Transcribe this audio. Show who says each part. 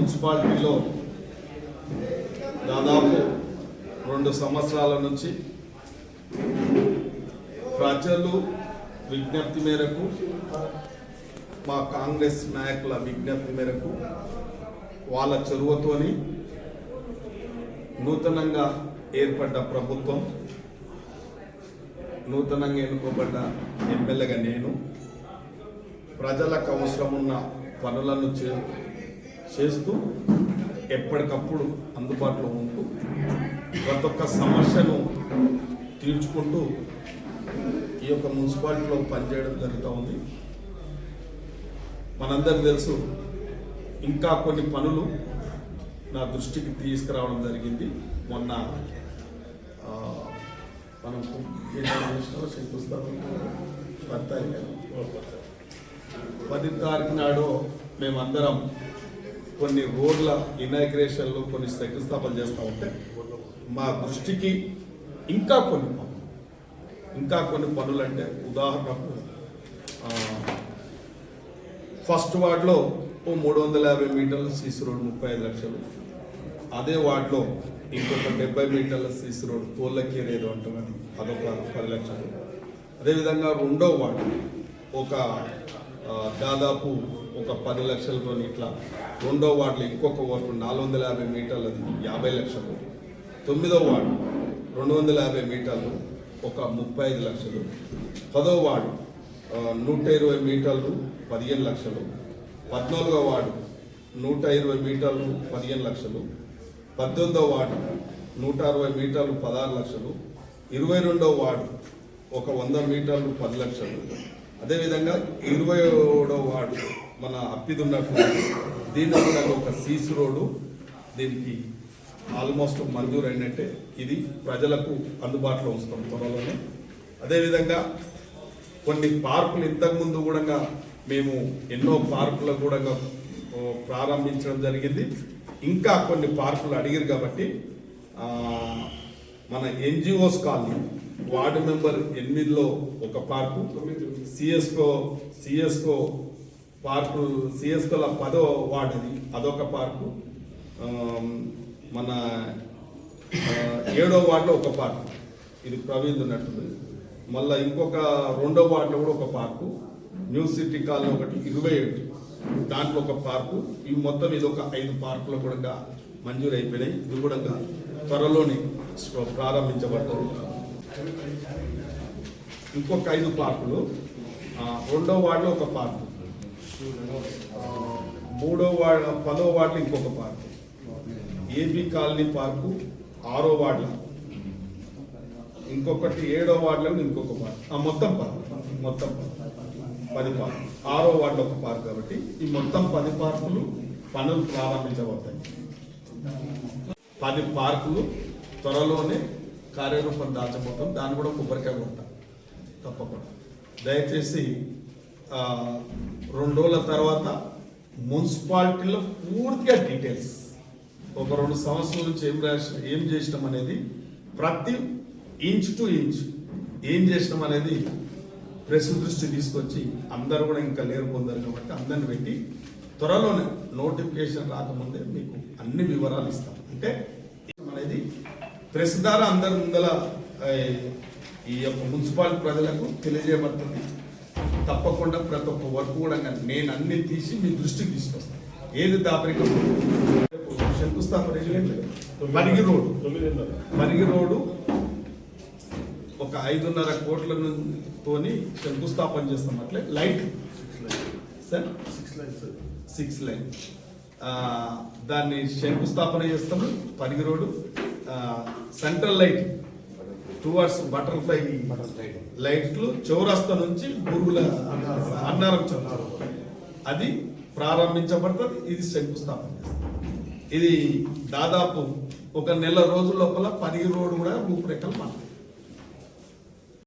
Speaker 1: మున్సిపాలిటీలో దాదాపు రెండు సంవత్సరాల నుంచి ప్రజలు విజ్ఞప్తి మేరకు మా కాంగ్రెస్ నాయకుల విజ్ఞప్తి మేరకు వాళ్ళ చొరవతోని నూతనంగా ఏర్పడ్డ ప్రభుత్వం నూతనంగా ఎన్నుకోబడ్డ ఎమ్మెల్యేగా నేను ప్రజలకు అవసరం ఉన్న పనులను చే చేస్తూ ఎప్పటికప్పుడు అందుబాటులో ఉంటూ ప్రతి ఒక్క సమస్యను తీర్చుకుంటూ ఈ యొక్క మున్సిపాలిటీలో పనిచేయడం జరుగుతూ ఉంది. మనందరికి తెలుసు ఇంకా కొన్ని పనులు నా దృష్టికి తీసుకురావడం జరిగింది. మొన్న మనం శంకుస్థాపన పది తారీఖు పది తారీఖు నాడు మేమందరం కొన్ని రోడ్ల ఇనాగ్రేషన్లు కొన్ని శంకుస్థాపన చేస్తూ ఉంటే మా దృష్టికి ఇంకా కొన్ని పనులు. ఇంకా కొన్ని పనులు అంటే ఉదాహరణకు ఫస్ట్ వార్డులో ఓ మూడు వందల యాభై మీటర్ల సీసీ రోడ్ ముప్పై ఐదు లక్షలు. అదే వార్డులో ఇంకొక డెబ్బై మీటర్ల సీసీ రోడ్ తోళ్ళకేర్ ఏదో అంటాం అదొక పది లక్షలు. అదేవిధంగా రెండో వార్డు ఒక దాదాపు ఒక పది లక్షలతో ఇట్లా రెండో వార్డులో ఇంకొక వరకు నాలుగు వందల యాభై మీటర్లది యాభై లక్షలు. తొమ్మిదో వార్డు రెండు వందల యాభై మీటర్లు ఒక ముప్పై ఐదు లక్షలు. పదో వార్డు నూట ఇరవై మీటర్లు పదిహేను లక్షలు. పద్నాలుగో వార్డు నూట ఇరవై మీటర్లు పదిహేను లక్షలు. పద్దెనిమిదో వార్డు నూట అరవై మీటర్లు పదహారు లక్షలు. ఇరవై రెండో వార్డు ఒక వంద మీటర్లు పది లక్షలు. అదేవిధంగా ఇరవై ఏడో వార్డు మన అప్పిదున్నట్టు దీన్ని కూడా ఒక సీస్ రోడ్డు. దీనికి ఆల్మోస్ట్ మంజూరు అయినట్టే ఇది ప్రజలకు అందుబాటులో వస్తుంది త్వరలోనే. అదేవిధంగా కొన్ని పార్కులు ఇంతకుముందు కూడా మేము ఎన్నో పార్కులు కూడా ప్రారంభించడం జరిగింది. ఇంకా కొన్ని పార్కులు అడిగారు కాబట్టి మన ఎన్జిఓస్ కాలనీ వార్డు మెంబర్ ఎనిమిదిలో ఒక పార్కు సిఎస్కో సిఎస్కో పార్కు సిఎస్కోల పదో వార్డు అది అదొక పార్కు. మన ఏడో వార్డులో ఒక పార్కు. ఇది ప్రవీణ్ ఉన్నట్టుంది. మళ్ళీ ఇంకొక రెండో వార్డులో కూడా ఒక పార్కు. న్యూ సిటీ కాలనీ ఒకటి ఇరవై ఏడు. దాంట్లో ఒక పార్కు. ఇవి మొత్తం ఇది ఒక ఐదు పార్కులు కూడా మంజూరు అయిపోయినాయి ఇవి కూడా త్వరలోనే ప్రారంభించబడ్డారు ఇంకొక ఐదు పార్కులు. రెండో వార్డులో ఒక పార్కు. మూడో వార్డు పదో వార్డులో ఇంకొక పార్కు. ఏబీ కాలనీ పార్కు ఆరో వార్డులో. ఇంకొకటి ఏడో వార్డులో ఇంకొక పార్క్. ఆ మొత్తం పార్క్. మొత్తం పది పార్క్. ఆరో వార్డులో ఒక పార్క్ కాబట్టి ఈ మొత్తం పది పార్కులు పనులు ప్రారంభించబడతాయి. పది పార్కులు త్వరలోనే కార్యరూపం దాచబోతాం దాన్ని కూడా కొబ్బరికాయ కొంటాం తప్పకుండా. దయచేసి రెండు రోజుల తర్వాత మున్సిపాలిటీలో పూర్తిగా డీటెయిల్స్. ఒక రెండు సంవత్సరాల నుంచి ఏం రాసిన ఏం చేసినాం అనేది ప్రతి ఇంచ్ టు ఇంచ్ ఏం చేసినాం అనేది ప్రెస్ దృష్టి తీసుకొచ్చి అందరూ కూడా ఇంకా లేరు పొందారు కాబట్టి అందరిని పెట్టి త్వరలోనే నోటిఫికేషన్ రాకముందే మీకు అన్ని వివరాలు ఇస్తాం. అంటే ప్రెస్ ద్వారా అందరి ముందల ఈ యొక్క మున్సిపాలిటీ ప్రజలకు తెలియజేయబడుతుంది. తప్పకుండా ప్రతి ఒక్క వర్క్ కూడా నేను అన్ని తీసి మీ దృష్టికి తీసుకొస్తాను ఏది దాపరికం? శంకుస్థాపన మరిగి పరిగి రోడ్డు పరిగి రోడ్డు ఒక ఐదున్నర కోట్ల తోని శంకుస్థాపన చేస్తాం. అట్లే లైట్. సార్? Six line. దాన్ని శంకుస్థాపన చేస్తాము. Parigi road central light towards butterfly లైట్లు చౌరస్తా నుంచి బురుగుల అన్నారం చౌరస్తా అది ప్రారంభించబడుతుంది ఇది శంకుస్థాపన ఇది దాదాపు ఒక నెల రోజుల లోపల పరిగి రోడ్డు కూడా రూపురేఖలు మాట్లాడు